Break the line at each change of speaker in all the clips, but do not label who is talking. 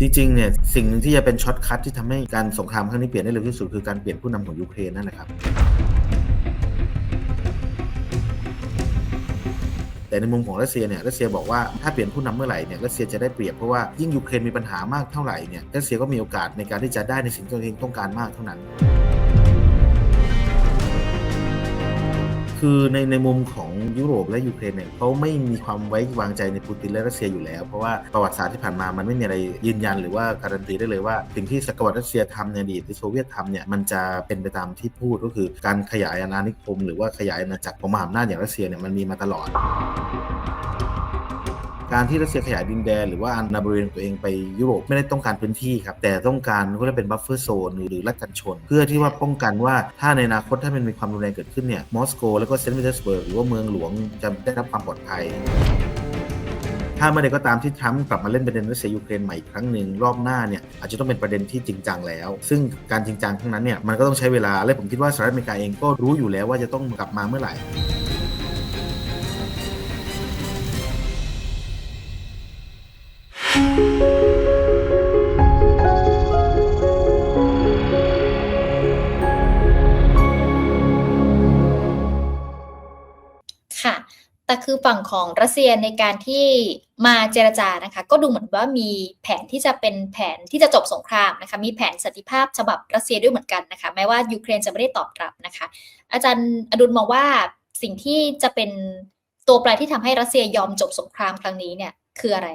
จริงๆเนี่ยสิ่งหนึ่งที่จะเป็นช็อตคัทที่ทำให้การสงครามครั้งนี้เปลี่ยนได้เร็วที่สุดคือการเปลี่ยนผู้นำของยูเครนนั่นแหละครับแต่ในมุมของรัสเซียเนี่ยรัสเซียบอกว่าถ้าเปลี่ยนผู้นำเมื่อไหร่เนี่ยรัสเซียจะได้เปรียบเพราะว่ายิ่งยูเครนมีปัญหามากเท่าไหร่เนี่ยรัสเซียก็มีโอกาสในการที่จะได้ในสิ่งที่ตัวเองต้องการมากเท่านั้น คือในในมุมของยุโรปและยูเครนเนี่ยเขาไม่มีความไว้วางใจในปูตินและรัสเซียอยู่แล้ว เพราะว่าประวัติศาสตร์ที่ผ่านมามันไม่มีอะไรยืนยันหรือว่าการันตีได้เลยว่าสิ่งที่สกวตรัสเซียทำในอดีตหรือโซเวียตทำเนี่ยมันจะเป็นไปตามที่พูดก็คือการขยายอาณานิคม หรือว่าขยายอาณาจักรของมหาอำนาจอย่างรัสเซียเนี่ยมันมีมาตลอด การที่รัสเซียขยายดินแดนหรือว่าอาณาบริเวณตัวเองไปยุโรปไม่ได้ต้องการพื้นที่ครับ แต่ต้องการก็เรียกเป็นบัฟเฟอร์โซนหรือรัดกันชน เพื่อที่ว่าป้องกันว่าถ้าในอนาคตถ้ามันมีความรุนแรงเกิดขึ้นเนี่ยมอสโกแล้วก็เซนต์ปีเตอร์สเบิร์กหรือว่าเมืองหลวงจะได้รับความปลอดภัยถ้าเมื่อใดก็ตามที่ทรัมป์กลับมาเล่นประเด็นรัสเซียยูเครนใหม่อีกครั้งหนึ่งรอบหน้าเนี่ยอาจจะต้องเป็นประเด็นที่จริงจังแล้ว ซึ่งการจริงจังทั้งนั้นเนี่ยมันก็ต้องใช้เวลาและผมคิดว่าสหรัฐอเมริกาเองก็รู้อยู่แล้วว่าจะต้องกลับมาเมื่อไหร่
คือฝั่งของรัสเซียในการที่มาเจรจานะคะ ก็ดูเหมือนว่ามีแผนที่จะเป็นแผนที่จะจบสงครามนะคะ มีแผนสันติภาพฉบับรัสเซียด้วยเหมือนกันนะคะ แม้ว่ายูเครนจะไม่ได้ตอบรับนะคะ อาจารย์อดุลมองว่าสิ่งที่จะเป็นตัวแปรที่ทำให้รัสเซียยอมจบสงครามครั้งนี้เนี่ยคืออะไร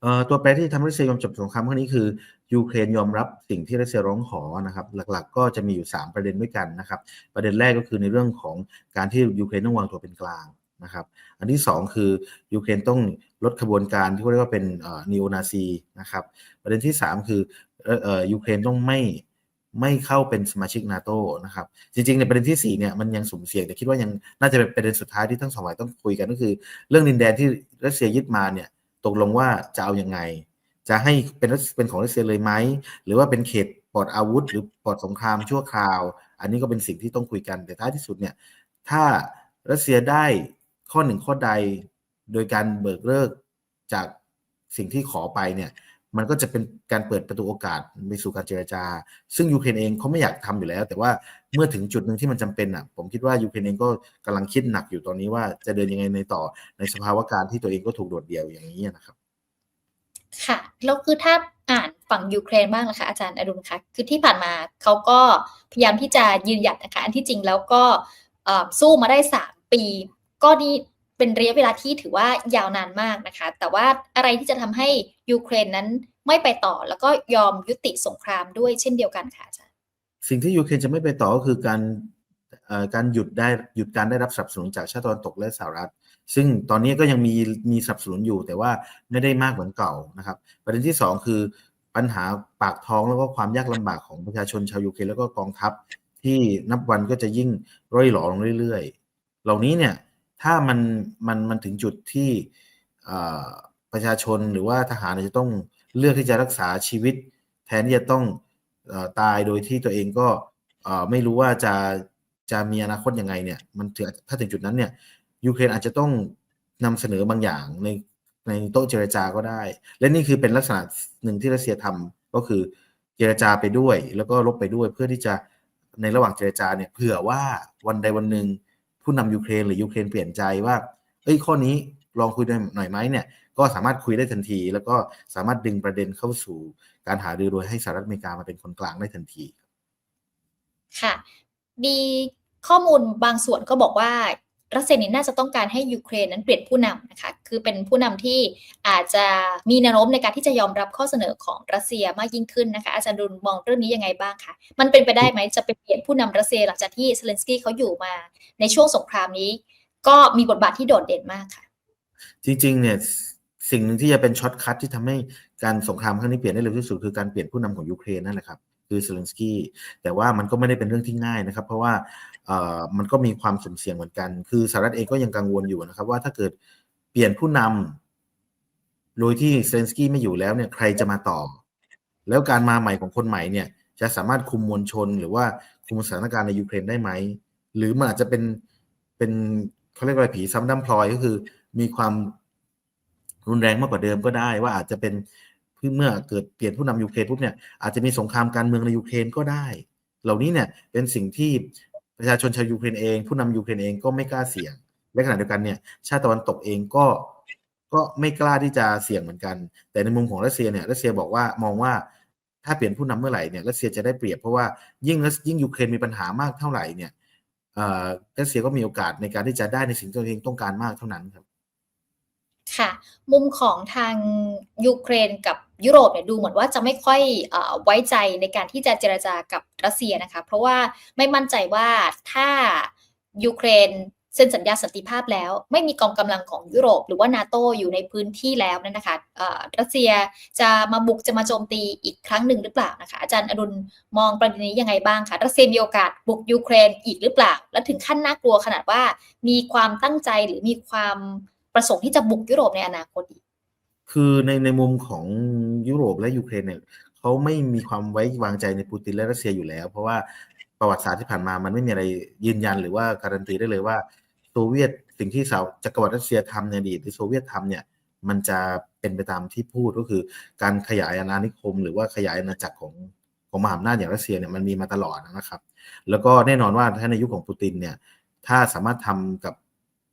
เอ่อตัวแปรที่ทำให้รัสเซียยอมจบสงครามครั้งนี้คือยูเครนยอมรับสิ่งที่รัสเซียร้องขอนะครับ หลักๆ ก็จะมีอยู่ 3 ประเด็นด้วยกันนะครับ ประเด็นแรกก็คือในเรื่องของการที่ยูเครนต้องวางตัวเป็นกลาง นะครับ อันที่ 2 คือยูเครนต้องลดขบวนการที่เขาเรียกว่าเป็นนิโอนาซีนะครับ ประเด็นที่ 3 คือเอ่อยูเครนต้องไม่ไม่เข้าเป็นสมาชิกนาโตนะครับ จริงๆในประเด็นที่4เนี่ยมันยังสุ่มเสี่ยงแต่คิดว่ายังน่าจะเป็นประเด็นสุดท้ายที่ทั้งสองฝ่ายต้องคุยกันก็คือ เรื่องดินแดนที่รัสเซียยึดมาเนี่ยตกลงว่าจะเอาอยัางไง จะให้เป็นเป็นของรัสเซียเลยไหมหรือว่าเป็นเขตปลอดอาวุธ หรือปลอดสงครามชั่วคราว อันนี้ก็เป็นสิ่งที่ต้องคุยกันแต่ท้ายที่สุดเนี่ยถ้ารัสเซียได้ ข้อหนึ่งข้อใดโดยการเบิกเลิกจากสิ่งที่ขอไปเนี่ยมันก็จะเป็นการเปิดประตูโอกาสไปสู่การเจรจา ซึ่งยูเครนเองเขาไม่อยากทำอยู่แล้ว แต่ว่าเมื่อถึงจุดหนึ่งที่มันจำเป็นอะ ผมคิดว่ายูเครนเองก็กำลังคิดหนักอยู่ตอนนี้ว่าจะเดินยังไงในต่อในสภาวะการที่ตัวเองก็ถูกโดดเดี่ยวอย่างนี้นะครับ
ค่ะ แล้วคือถ้าอ่านฝั่งยูเครนบ้างนะคะอาจารย์อดุลคะคือที่ผ่านมาเขาก็พยายามที่จะยืนหยัดนะคะ อันที่จริงแล้วก็สู้มาได้สามปี ก็นี่เป็นระยะเวลาที่ถือว่ายาวนานมากนะคะ แต่ว่าอะไรที่จะทำให้ยูเครนนั้นไม่ไปต่อแล้วก็ยอมยุติสงครามด้วยเช่นเดียวกันค่ะอาจารย์
สิ่งที่ยูเครนจะไม่ไปต่อก็คือการการหยุดได้หยุดการได้รับสนับสนุนจากชาติตะวันตกและสหรัฐ ซึ่งตอนนี้ก็ยังมีมีสนับสนุนอยู่ แต่ว่าไม่ได้มากเหมือนเก่านะครับ ประเด็นที่ 2 คือปัญหาปากท้องแล้วก็ความยากลำบากของประชาชนชาวยูเครนแล้วก็กองทัพ ที่นับวันก็จะยิ่งร่อยหลอลงเรื่อย ๆ เหล่านี้เนี่ย ถ้ามันมันมันถึงจุดที่ประชาชนหรือว่าทหารจะต้องเลือกที่จะรักษาชีวิต แทนที่จะต้องตายโดยที่ตัวเองก็ไม่รู้ว่าจะจะมีอนาคตยังไงเนี่ยมันถึงถ้าถึงจุดนั้นเนี่ยยูเครนอาจจะต้องนำเสนอบางอย่างในในโต๊ะเจรจาก็ได้ และนี่คือเป็นลักษณะหนึ่งที่รัสเซียทำก็คือเจรจาไปด้วย แล้วก็ลบไปด้วยเพื่อที่จะในระหว่างเจรจาเนี่ยเผื่อว่าวันใดวันหนึ่ง ผู้นำยูเครนหรือยูเครนเปลี่ยนใจว่า เอ้ยข้อนี้ลองคุยหน่อยไหมเนี่ย ก็สามารถคุยได้ทันที แล้วก็สามารถดึงประเด็นเข้าสู่การหารือโดยให้สหรัฐอเมริกามาเป็นคนกลางได้ทันที
ค่ะ มีข้อมูลบางส่วนก็บอกว่า รัสเซียนี่น่าจะต้องการให้ยูเครนนั้นเปลี่ยนผู้นำนะคะคือเป็นผู้นำที่อาจจะมีแนวโน้มในการที่จะยอมรับข้อเสนอของรัสเซียมากยิ่งขึ้นนะคะอาจารย์ดุลมองเรื่องนี้ยังไงบ้างคะมันเป็นไปได้ไหมจะไปเปลี่ยนผู้นำรัสเซียหลังจากที่เซเลนสกี้เขาอยู่มาในช่วงสงครามนี้ ก็มีบทบาทที่โดดเด่นมากค่ะ
จริงๆเนี่ยสิ่งหนึ่งที่จะเป็นช็อตคัทที่ทำให้การสงครามครั้งนี้เปลี่ยนได้เร็วที่สุดคือการเปลี่ยนผู้นำของยูเครนนั่นแหละครับ คือเซเลนสกี้แต่ว่ามันก็ไม่ได้เป็นเรื่องที่ง่ายนะครับ เพราะว่ามันก็มีความสุ่มเสี่ยงเหมือนกัน คือสหรัฐเองก็ยังกังวลอยู่นะครับ ว่าถ้าเกิดเปลี่ยนผู้นำโดยที่เซเลนสกี้ไม่อยู่แล้วเนี่ยใครจะมาต่อแล้วการมาใหม่ของคนใหม่เนี่ยจะสามารถคุมมวลชน หรือว่าคุมสถานการณ์ในยูเครนได้ไหม หรือมันอาจจะเป็นเป็นเขาเรียกว่าผีซ้ำดำพลอยก็คือ มีความรุนแรงมากกว่าเดิมก็ได้ว่าอาจจะเป็น เมื่อเกิดเปลี่ยนผู้นำยูเครนปุ๊บเนี่ยอาจจะมีสงครามการเมืองในยูเครนก็ได้ เหล่านี้เนี่ยเป็นสิ่งที่ประชาชนชาวยูเครนเอง ผู้นำยูเครนเองก็ไม่กล้าเสี่ยงและขณะเดียวกันเนี่ยชาติตะวันตกเองก็ก็ไม่กล้าที่จะเสี่ยงเหมือนกัน แต่ในมุมของรัสเซียเนี่ยรัสเซียบอกว่ามองว่าถ้าเปลี่ยนผู้นำเมื่อไหร่เนี่ยรัสเซียจะได้เปรียบเพราะว่ายิ่งยิ่งยูเครนมีปัญหามากเท่าไหร่เนี่ยรัสเซียก็มีโอกาสในการที่จะได้ในสิ่งที่ตัวเองต้องการมากเท่านั้นครับ
ค่ะ มุมของทางยูเครนกับ ยุโรปเนี่ยดูเหมือนว่าจะไม่ค่อยอไว้ใจในการที่จะเจรจากับรัสเซียนะคะ เพราะว่าไม่มั่นใจว่าถ้ายูเครนเซ็นสัญญาสันติภาพแล้ว ไม่มีกองกำลังของยุโรป หรือว่านาโตอยู่ในพื้นที่แล้วนั่นนะคะรัสเซียจะมาบุกจะมาโจมตีอีกครั้งหนึ่งหรือเปล่านะคะอาจารย์อรุณมองประเด็นนี้ยังไงบ้างคะรัสเซียมีโอกาสบุกยูเครนอีกหรือเปล่า และถึงขั้นน่ากลัวขนาดว่ามีความตั้งใจหรือมีความประสงค์ที่จะบุกยุโรปในอนาคตอีก
คือในในมุมของยุโรปและยูเครนเนี่ยเขาไม่มีความไว้วางใจในปูตินและรัสเซียอยู่แล้ว เพราะว่าประวัติศาสตร์ที่ผ่านมามันไม่มีอะไรยืนยันหรือว่าการันตีได้เลยว่าโซเวียตสิ่งที่สาวจักรวรรดิรัสเซียทำในอดีตหรือโซเวียตทำเนี่ยมันจะเป็นไปตามที่พูดก็คือการขยายอาณานิคม หรือว่าขยายอาณาจักรของของมหาอำนาจอย่างรัสเซียเนี่ยมันมีมาตลอดนะครับ แล้วก็แน่นอนว่าถ้าในยุคของปูตินเนี่ยถ้าสามารถทำกับ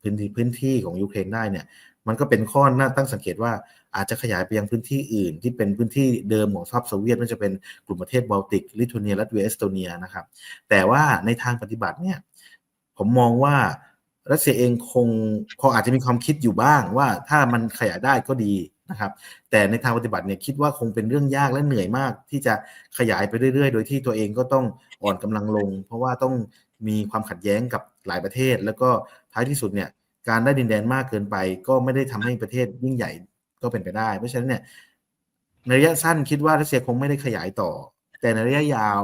พื้นที่พื้นที่ของยูเครนได้เนี่ย มันก็เป็นข้อน่าตั้งสังเกตว่าอาจจะขยายไปยังพื้นที่อื่น ที่เป็นพื้นที่เดิมของสหภาพโซเวียตไม่จะเป็นกลุ่มประเทศบอลติกลิทัวเนียลัตเวียเอสโตเนียนะครับ แต่ว่าในทางปฏิบัติเนี่ยผมมองว่ารัสเซียเองคงคงอาจจะมีความคิดอยู่บ้างว่าถ้ามันขยายได้ก็ดีนะครับ แต่ในทางปฏิบัติเนี่ยคิดว่าคงเป็นเรื่องยากและเหนื่อยมาก ที่จะขยายไปเรื่อยๆ โดยที่ตัวเองก็ต้องอ่อนกำลังลง เพราะว่าต้องมีความขัดแย้งกับหลายประเทศ แล้วก็ท้ายที่สุดเนี่ย การได้ดินแดนมากเกินไป ก็ไม่ได้ทำให้ประเทศยิ่งใหญ่ก็เป็นไปได้ เพราะฉะนั้นเนี่ยในระยะสั้นคิดว่ารัสเซียคงไม่ได้ขยายต่อ แต่ในระยะยาว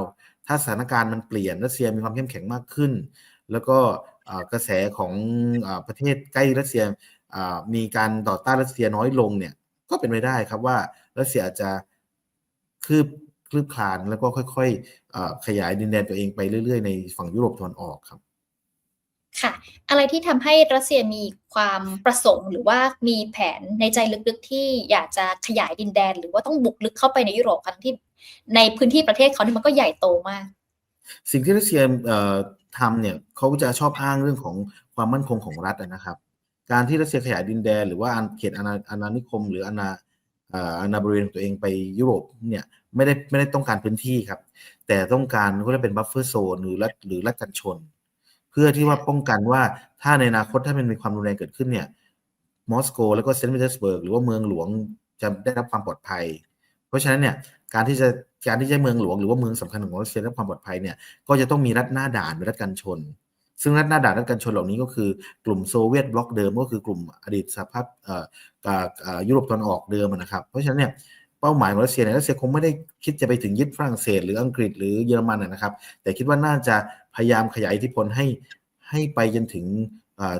ถ้าสถานการณ์มันเปลี่ยนรัสเซียมีความเข้มแข็งมากขึ้น แล้วก็กระแสของอประเทศใกล้รัสเซียมีการต่อต้านรัสเซียน้อยลงเนี่ย ก็เป็นไปได้ครับว่ารัสเซียอาจจะคืบคลืบคลานแล้วก็ค่อยๆขยายดินแดนตัวเองไปเรื่อยๆ ในฝั่งยุโรปตะวันออกครับ
ค่ะ อะไรที่ทำให้รัสเซียมีความประสงค์ หรือว่ามีแผนในใจลึกๆที่อยากจะขยายดินแดน หรือว่าต้องบุกลึกเข้าไปในยุโรปครั้งที่ในพื้นที่ประเทศเขาเนี่ยมันก็ใหญ่โตมาก
สิ่งที่รัสเซียทำเนี่ยเขาจะชอบอ้างเรื่องของความมั่นคงของรัฐนะครับ การที่รัสเซียขยายดินแดน หรือว่าเขตอาณาานิคม หรืออาณาอาณาบริเวณของตัวเองไปยุโรปเนี่ยไม่ได้ไม่ได้ต้องการพื้นที่ครับ แต่ต้องการก็จะเป็นบัฟเฟอร์โซนหรือรัฐหรือรัฐกันชน พื่อที่ว่าป้องกันว่าถ้าในอนาคตถ้ามันมีความรุนแรงเกิดขึ้นเนี่ยมอสโกแล้วก็เซนต์ปีเตอร์สเบิร์กหรือว่าเมืองหลวงจะได้รับความปลอดภัย เพราะฉะนั้นเนี่ยการที่จะการที่จะเมืองหลวงหรือว่าเมืองสำคัญของรัสเซียได้รับความปลอดภัยเนี่ยก็จะต้องมีรัฐหน้าด่านเป็นรัฐกันชน ซึ่งรัฐหน้าด่านรัฐกันชนเหล่านี้ก็คือกลุ่มโซเวียตบล็อกเดิมก็คือกลุ่มอดีตสหภาพยุโรปตะวันออกเดิมนะครับ เพราะฉะนั้นเนี่ย เป้าหมายของรัสเซียเนี่ยรัสเซียคงไม่ได้คิดจะไปถึงยึดฝรั่งเศสหรืออังกฤษหรือเยอรมันนะครับ แต่คิดว่าน่าจะพยายามขยายอิทธิพลให้ให้ไปจนถึง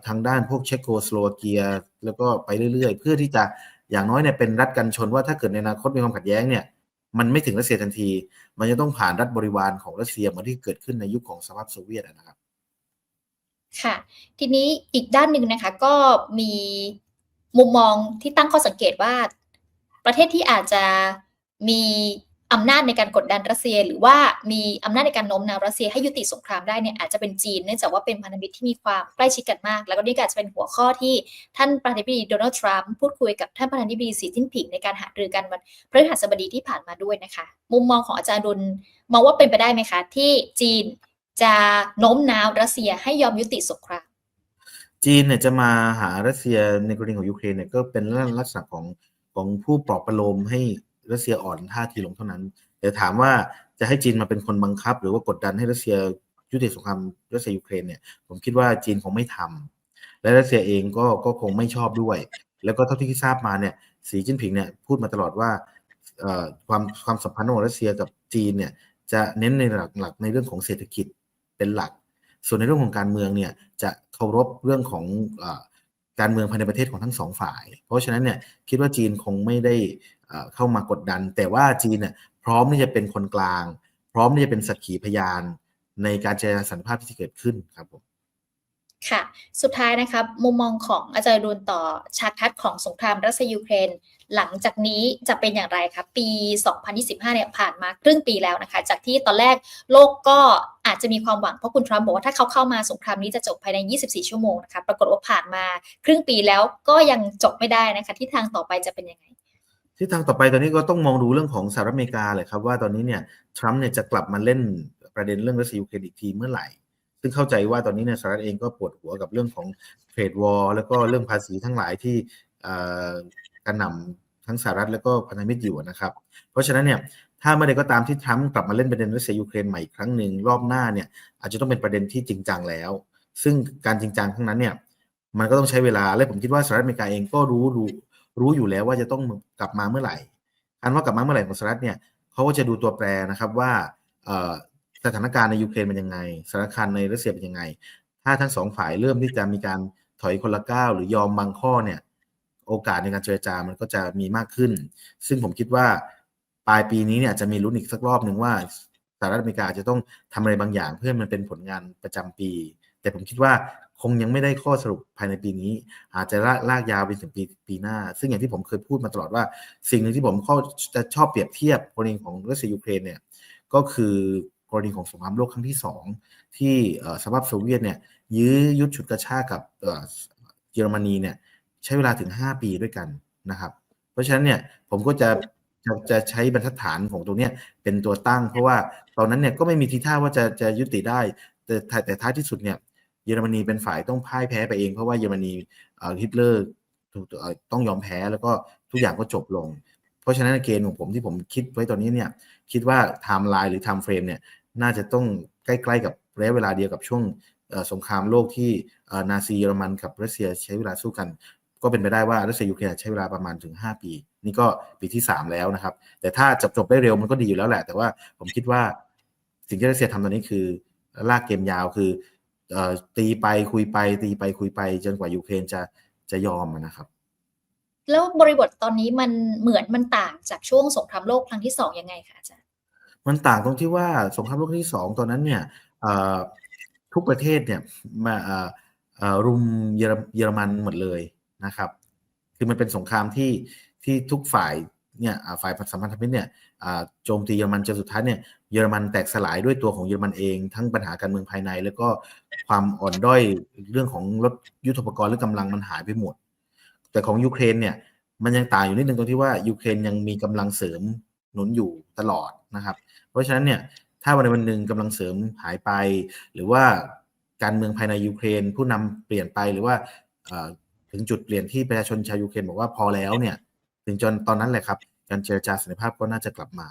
ทางด้านพวกเช็กโกสโลวาเกีย แล้วก็ไปเรื่อยๆ เพื่อที่จะอย่างน้อยเนี่ยเป็นรัฐกันชนว่าถ้าเกิดในอนาคตมีความขัดแย้งเนี่ยมันไม่ถึงรัสเซียทันที มันจะต้องผ่านรัฐบริวารของรัสเซียเหมือนที่เกิดขึ้นในยุคขของสหภาพโซเวียตนะครับ
ค่ะ ทีนี้อีกด้านหนึ่งนะคะ ก็มีมุมมองที่ตั้งข้อสังเกตว่า ประเทศที่อาจจะมีอำนาจในการกดดันรัสเซีย หรือว่ามีอำนาจในการโน้มน้าวรัสเซียให้ยุติสงครามได้เนี่ยอาจจะเป็นจีนเนื่องจากว่าเป็นพันธมิตรที่มีความใกล้ชิดกันมาก แล้วก็นี่ก็จะเป็นหัวข้อที่ท่านประธานาธิบดีโดนัลด์ทรัมป์พูดคุยกับท่านประธานาธิบดีสีจิ้นผิงในการหารือกันวันพฤหัสบดีที่ผ่านมาด้วยนะคะ มุมมองของอาจารย์ดุลมองว่าเป็นไปได้ไหมคะ ที่จีนจะโน้มน้าวรัสเซียให้ยอมยุติสงคราม
จีนเนี่ยจะมาหารัสเซียในกรณีของยูเครนเนี่ยก็เป็นลักษณะของ ของผู้ปลอบประโลมให้รัสเซียอ่อนท่าทีลงเท่านั้น แต่ถามว่าจะให้จีนมาเป็นคนบังคับ หรือว่ากดดันให้รัสเซียยุติสงครามรัสเซียยูเครนเนี่ยผมคิดว่าจีนคงไม่ทำและรัสเซียเองก็ก็คงไม่ชอบด้วย แล้วก็เท่าที่ทราบมาเนี่ยสีจิ้นผิงเนี่ยพูดมาตลอดว่าความความสัมพันธ์ของรัสเซียกับจีนเนี่ยจะเน้นในหลักหลักในเรื่องของเศรษฐกิจเป็นหลัก ส่วนในเรื่องของการเมืองเนี่ยจะเคารพเรื่องของ การเมืองภายในประเทศของทั้งสองฝ่าย เพราะฉะนั้นเนี่ยคิดว่าจีนคงไม่ได้เข้ามากดดัน แต่ว่าจีนเนี่ยพร้อมที่จะเป็นคนกลาง พร้อมที่จะเป็นสักขีพยานในการเจรจาสันติภาพที่เกิดขึ้นครับผม
ค่ะ สุดท้ายนะครับมุมมองของอาจารย์ดูลต่อฉากทัศน์ของสงครามรัสเซียยูเครน หลังจากนี้จะเป็นอย่างไรครับปี 2025 เนี่ยผ่านมาครึ่งปีแล้วนะคะ จากที่ตอนแรกโลกก็อาจจะมีความหวังเพราะคุณทรัมป์บอกว่าถ้าเขาเข้ามาสงครามนี้จะจบภายใน 24 ชั่วโมงนะคะ ปรากฏว่าผ่านมาครึ่งปีแล้วก็ยังจบไม่ได้นะคะที่ทางต่อไปจะเป็นยังไง
ที่ทางต่อไปตอนนี้ก็ต้องมองดูเรื่องของสหรัฐอเมริกาเลยครับว่าตอนนี้เนี่ยทรัมป์เนี่ยจะกลับมาเล่นประเด็นเรื่องรัสเซียยูเครนอีกทีเมื่อไหร่ ซึ่งเข้าใจว่าตอนนี้เนี่ยสหรัฐเองก็ปวดหัวกับเรื่องของเทรดวอร์แล้วก็เรื่องภาษีทั้งหลายที่กระหน่ำทั้งสหรัฐแล้วก็พันธมิตรอยู่นะครับ เพราะฉะนั้นเนี่ยถ้าเมื่อใดก็ตามที่ทรัมป์กลับมาเล่นประเด็นรัสเซียยูเครนใหม่อีกครั้งหนึ่งรอบหน้าเนี่ยอาจจะต้องเป็นประเด็นที่จริงจังแล้ว ซึ่งการจริงจังครั้งนั้นเนี่ยมันก็ต้องใช้เวลาและผมคิดว่าสหรัฐอเมริกาเองก็รู้รู้รู้อยู่แล้วว่าจะต้องกลับมาเมื่อไหร่อันว่ากลับมาเมื่อไหร่ของสหรัฐเนี่ยเขาก็จะดูตัวแปรนะครับว่า สถานการณ์ในยูเครนเป็นยังไงสถานการณ์ในรัสเซียเป็นยังไง ถ้าทั้งสองฝ่ายเริ่มที่จะมีการถอยคนละก้าวหรือยอมบางข้อเนี่ย โอกาสในการเจรจามันก็จะมีมากขึ้น ซึ่งผมคิดว่าปลายปีนี้เนี่ยจะมีลุ้นอีกสักรอบหนึ่งว่าสหรัฐอเมริกาจะต้องทำอะไรบางอย่าง เพื่อมันเป็นผลงานประจำปี แต่ผมคิดว่าคงยังไม่ได้ข้อสรุปภายในปีนี้ อาจจะลากยาวไปถึงปีปีหน้า ซึ่งอย่างที่ผมเคยพูดมาตลอดว่า สิ่งหนึ่งที่ผมจะชอบเปรียบเทียบกรณีของรัสเซียยูเครนเนี่ยก็คือ กรณีของสงครามโลกครั้งที่ 2 ที่สหภาพโซเวียตเนี่ยยื้อยุดฉุดกระชากกับเยอรมนีเนี่ยใช้เวลาถึง 5 ปีด้วยกันนะครับ เพราะฉะนั้นเนี่ยผมก็จะจะจะใช้บรรทัดฐานของตรงนี้เป็นตัวตั้ง เพราะว่าตอนนั้นเนี่ยก็ไม่มีทีท่าว่าจะจะยุติได้ แต่แต่ท้ายที่สุดเนี่ยเยอรมนีเป็นฝ่ายต้องพ่ายแพ้ไปเอง เพราะว่าเยอรมนีฮิตเลอร์ต้องยอมแพ้แล้วก็ทุกอย่างก็จบลง เพราะฉะนั้นเกณฑ์ของผมที่ผมคิดไว้ตอนนี้เนี่ยคิดว่าไทม์ไลน์หรือไทม์เฟรมเนี่ย น่าจะต้องใกล้ๆกับระยะเวลาเดียวกับช่วงสงครามโลกที่นาซีเยอรมันกับรัสเซียใช้เวลาสู้กัน ก็เป็นไปได้ว่ารัสเซียยูเครนใช้เวลาประมาณถึง 5 ปี นี่ก็ปีที่ 3 แล้วนะครับ แต่ถ้าจบจบได้เร็วมันก็ดีอยู่แล้วแหละ แต่ว่าผมคิดว่าสิ่งที่รัสเซียทำตอนนี้คือลากเกมยาวคือตีไปคุยไป ตีไปคุยไป จนกว่ายูเครนจะจะยอมนะครับ
แล้วบริบทตอนนี้มันเหมือนมันต่างจากช่วงสงครามโลกครั้งที่สองยังไงคะอาจารย์
มันต่างตรงที่ว่าสงครามโลกที่สองตอนนั้นเนี่ยทุกประเทศเนี่ยมารุมเยอรมันหมดเลยนะครับ คือมันเป็นสงครามที่ที่ทุกฝ่ายเนี่ยฝ่ายสัมพันธมิตรเนี่ยโจมตีเยอรมันจนสุดท้ายเนี่ยเยอรมันแตกสลายด้วยตัวของเยอรมันเอง ทั้งปัญหาการเมืองภายใน แล้วก็ความอ่อนด้อยเรื่องของรถยุทโธปกรณ์และกำลังมันหายไปหมด แต่ของยูเครนเนี่ยมันยังต่างอยู่นิดนึงตรงที่ว่ายูเครนยังมีกำลังเสริมหนุนอยู่ตลอดนะครับ เพราะฉะนั้นเนี่ยถ้าวันใดวันหนึ่งกำลังเสริมหายไป หรือว่าการเมืองภายในยูเครน ผู้นำเปลี่ยนไปหรือว่าถึงจุดเปลี่ยนที่ประชาชนชาวยูเครนบอกว่าพอแล้วเนี่ย ถึงจนตอนนั้นแหละครับ การเจรจาสันติภาพก็น่าจะกลับมา